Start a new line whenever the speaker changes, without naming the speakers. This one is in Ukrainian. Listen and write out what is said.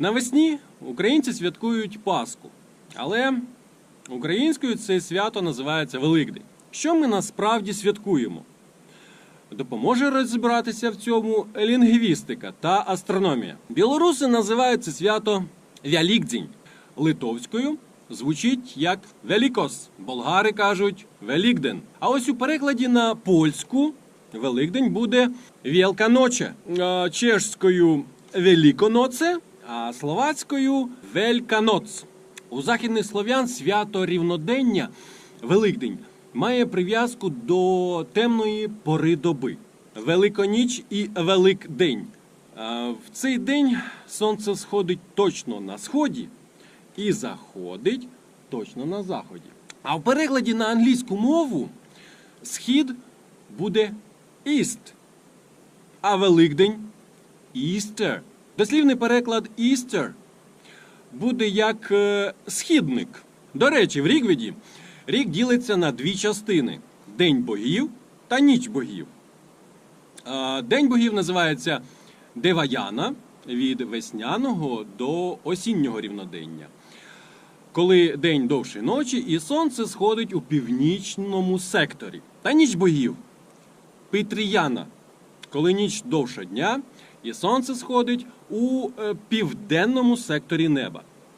Навесні українці святкують Пасху, але українською це свято називається Великдень. Що ми насправді святкуємо? Допоможе розібратися в цьому лінгвістика та астрономія. Білоруси називають це свято Вялікдень. Литовською звучить як Велікос. Болгари кажуть Велікден. А ось у перекладі на польську Великдень буде Вєлканоче. Чешською Великоноце, а словацькою Вельканоц. У західних слов'ян свято рівнодення Великдень має прив'язку до темної пори доби. Великоніч і Великдень. В цей день сонце сходить точно на сході і заходить точно на заході. А в перекладі на англійську мову схід буде East, а Великдень Easter. Дослівний переклад Easter буде як е, східник. До речі, в Рігведі рік ділиться на дві частини: День богів та ніч богів. День богів називається Деваяна від весняного до осіннього рівнодення. Коли день довше ночі і сонце сходить у північному секторі. Та ніч богів Петріяна, коли ніч довша дня і сонце сходить у е, південному секторі неба.